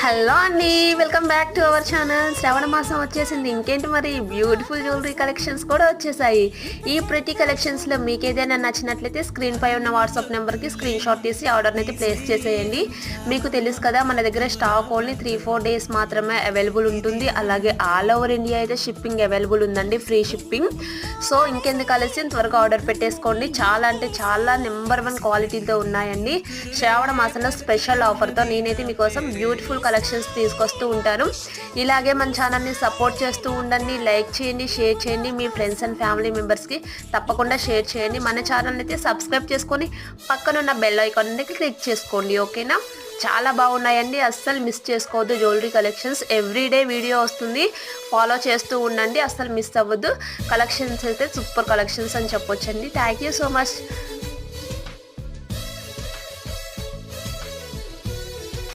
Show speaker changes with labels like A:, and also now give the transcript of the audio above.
A: Hello అండి welcome back to our channel. శ్రవణ మాసం వచ్చేసింది ఇంకేంటి మరి? బ్యూటిఫుల్ జ్యువెలరీ కలెక్షన్స్ కూడా వచ్చేసాయి. ఈ ప్రతి కలెక్షన్స్లో మీకు ఏదైనా నచ్చినట్లయితే స్క్రీన్ పై ఉన్న వాట్సాప్ నెంబర్కి స్క్రీన్ షాట్ తీసి ఆర్డర్ని అయితే ప్లేస్ చేసేయండి. మీకు తెలుసు కదా మన దగ్గర stock only three four days మాత్రమే అవైలబుల్ ఉంటుంది. అలాగే ఆల్ ఓవర్ ఇండియా అయితే షిప్పింగ్ అవైలబుల్ ఉందండి ఫ్రీ షిప్పింగ్ సో ఇంకెందుకు ఆలస్యం? త్వరగా ఆర్డర్ పెట్టేసుకోండి. చాలా అంటే చాలా నెంబర్ వన్ క్వాలిటీతో ఉన్నాయండి. శ్రావణ మాసంలో స్పెషల్ ఆఫర్తో నేనైతే మీకోసం బ్యూటిఫుల్ కలెక్షన్స్ తీసుకొస్తూ ఉంటాను ఇలాగే మన ఛానల్ని సపోర్ట్ చేస్తూ ఉండండి. లైక్ చేయండి షేర్ చేయండి. మీ ఫ్రెండ్స్ అండ్ ఫ్యామిలీ మెంబర్స్కి తప్పకుండా షేర్ చేయండి. మన ఛానల్ని అయితే సబ్స్క్రైబ్ చేసుకొని పక్కనున్న బెల్ ఐకాన్ అనేది క్లిక్ చేసుకోండి. ఓకేనా చాలా బాగున్నాయండి. అస్సలు మిస్ చేసుకోవద్దు. జ్యువెలరీ కలెక్షన్స్ ఎవ్రీడే వీడియో వస్తుంది. ఫాలో చేస్తూ ఉండండి. అస్సలు మిస్ అవ్వద్దు. కలెక్షన్స్ అయితే సూపర్ కలెక్షన్స్ అని చెప్పొచ్చండి. Thank you so much